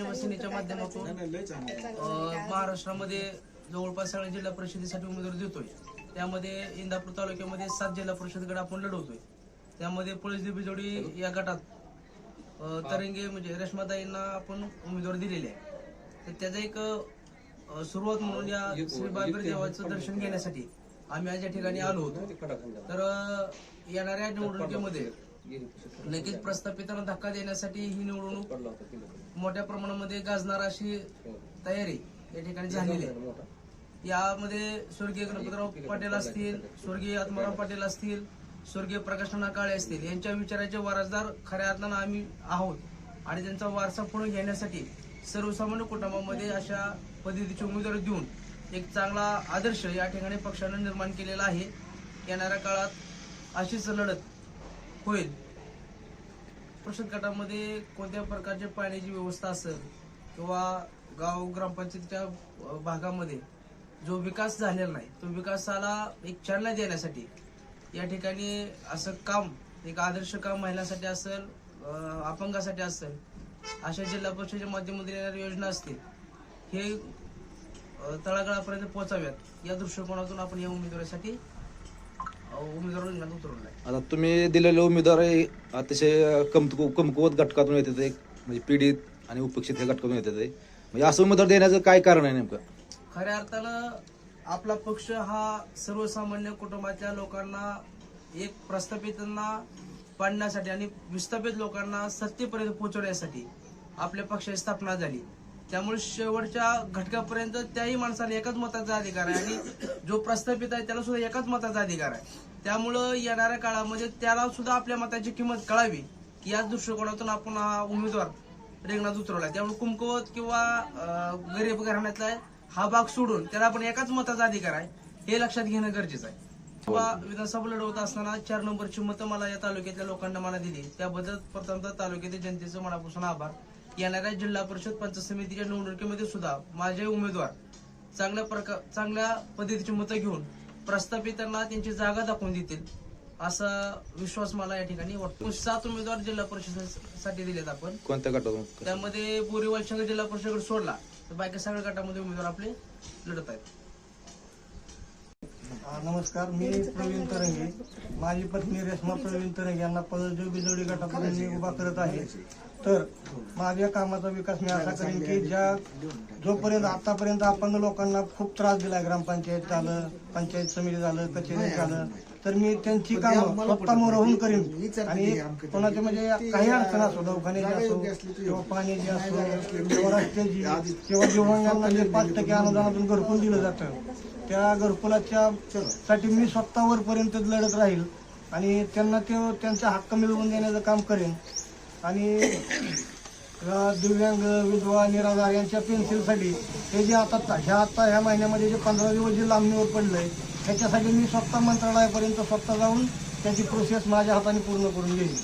माध्यमातून महाराष्ट्रामध्ये जवळपास सगळ्या जिल्हा परिषदेसाठी उमेदवार देतोय. त्यामध्ये इंदापूर तालुक्यामध्ये सात जिल्हा परिषद गट आपण लढवतोय. त्यामध्ये पळसदी बिजोडी या गटात तरंगे म्हणजे रेश्माताईंना आपण उमेदवार दिलेले आहे तर त्याचा एक सुरुवात म्हणून या श्री बाबीर देवाचं दर्शन घेण्यासाठी आम्ही आज या ठिकाणी आलो होतो. तर येणाऱ्या निवडणुकीमध्ये लगेच प्रस्थापितांना धक्का देण्यासाठी ही निवडणूक मोठ्या प्रमाणामध्ये गाजणार अशी तयारी या ठिकाणी झालेली आहे. यामध्ये स्वर्गीय गणपतराव पाटील असतील स्वर्गीय आत्माराम पाटील असतील स्वर्गीय प्रकाशना काळे असतील यांच्या विचाराचे वारसदार खऱ्या अर्थानं आम्ही आहोत. आणि त्यांचा वारसा पुढे घेण्यासाठी सर्वसामान्य कुटुंबामध्ये अशा पद्धतीचे उमेदवार देऊन एक चांगला आदर्श या ठिकाणी पक्षानं निर्माण केलेला आहे. येणाऱ्या काळात अशीच लढत होईल परिषद गटामध्ये कोणत्या प्रकारचे पाण्याची व्यवस्था असेल किंवा गाव ग्रामपंचायतीच्या भागामध्ये जो विकास झालेला नाही तो विकासाला एक चालना देण्यासाठी या ठिकाणी असं काम एक आदर्श काम महिलांसाठी असेल अपंगासाठी असेल अशा जिल्हा परिषदेच्या माध्यमातून येणाऱ्या योजना असतील हे तळागाळापर्यंत पोहोचाव्यात या दृष्टिकोनातून आपण या उमेदवारासाठी अ, उमेदवार रिंगणात उतरवलं आहे आता तुम्ही दिलेले उमेदवार हे अतिशय कमकु कमकुवत घटकातून येतात एक म्हणजे पीडित आणि उपेक्षित हे घटकातून येतात एक. म्हणजे असं उमेदवार देण्याचं काय कारण आहे नेमकं? खऱ्या अर्थानं आपला पक्ष हा सर्वसामान्य कुटुंबातल्या लोकांना एक प्रस्थापितांना पाडण्यासाठी आणि विस्थापित लोकांना सत्तेपर्यंत पोहोचवण्यासाठी आपल्या पक्षाची स्थापना झाली. त्यामुळे शेवटच्या घटकापर्यंत त्याही माणसाला एकाच मताचा अधिकार आहे. आणि जो प्रस्थापित आहे त्याला सुद्धा एकाच मताचा अधिकार आहे. त्यामुळं येणाऱ्या काळामध्ये त्याला सुद्धा आपल्या मताची किंमत कळावी की याच दृष्टिकोनातून आपण हा उमेदवार रिंगणात उतरवला त्यामुळे कुमकुवत किंवा गरीब घराण्यातला हा भाग सोडून त्याला आपण एकाच मताचा अधिकार आहे हे लक्षात घेणं गरजेचं आहे. किंवा विधानसभा लढवत असताना चार नंबरची मतं मला या तालुक्यातल्या लोकांना मला दिली. त्याबद्दल प्रथमतः तालुक्यातील जनतेचं मनापासून आभार. येणाऱ्या जिल्हा परिषद पंचायत समितीच्या निवडणुकीमध्ये सुद्धा माझे उमेदवार चांगल्या प्रकार चांगल्या पद्धतीची मतं घेऊन प्रस्थापितांना त्यांची जागा दाखवून देतील असा विश्वास मला या ठिकाणी वाटतो. सात उमेदवार जिल्हा परिषदेसाठी दिलेत आपण. कोणत्या गटातून? त्यामध्ये बोरी वालशंग जिल्हा परिषद सोडला तर बाकी सगळ्या गटामध्ये उमेदवार आपले लढत आहेत. नमस्कार मी प्रवीण तरंगे. माझी पत्नी रेश्मा प्रवीण तरंगे यांना पदजो बिजोडी गटापर्यंत मी उभा करत आहे. तर माझ्या कामाचा विकास मी असा करेन की ज्या जोपर्यंत आतापर्यंत आपण लोकांना खूप त्रास दिला ग्रामपंचायत झालं पंचायत समिती झालं कचेरी झालं तर मी त्यांची कामं स्वतः मोरहून करीन. आणि कोणाचे म्हणजे काही अडचण असो दवाखान्याची असो किंवा पाण्याची असो किंवा रस्त्याची किंवा दिव्यांगांना जे पाच टक्के अनुदानातून घरकुल दिलं जातं त्या घरकुलाच्या साठी मी स्वतः वरपर्यंत लढत राहील आणि त्यांना ते त्यांचा हक्क मिळवून देण्याचं काम करेन. आणि दिव्यांग विधवा निराधार यांच्या पेन्सिलसाठी हे जे आता ह्या आता ह्या महिन्यामध्ये जे पंधरा दिवस जे लांबणीवर पडलंय त्याच्यासाठी मी स्वतः मंत्रालयापर्यंत स्वतः जाऊन त्याची प्रोसेस माझ्या हाताने पूर्ण करून घेईन.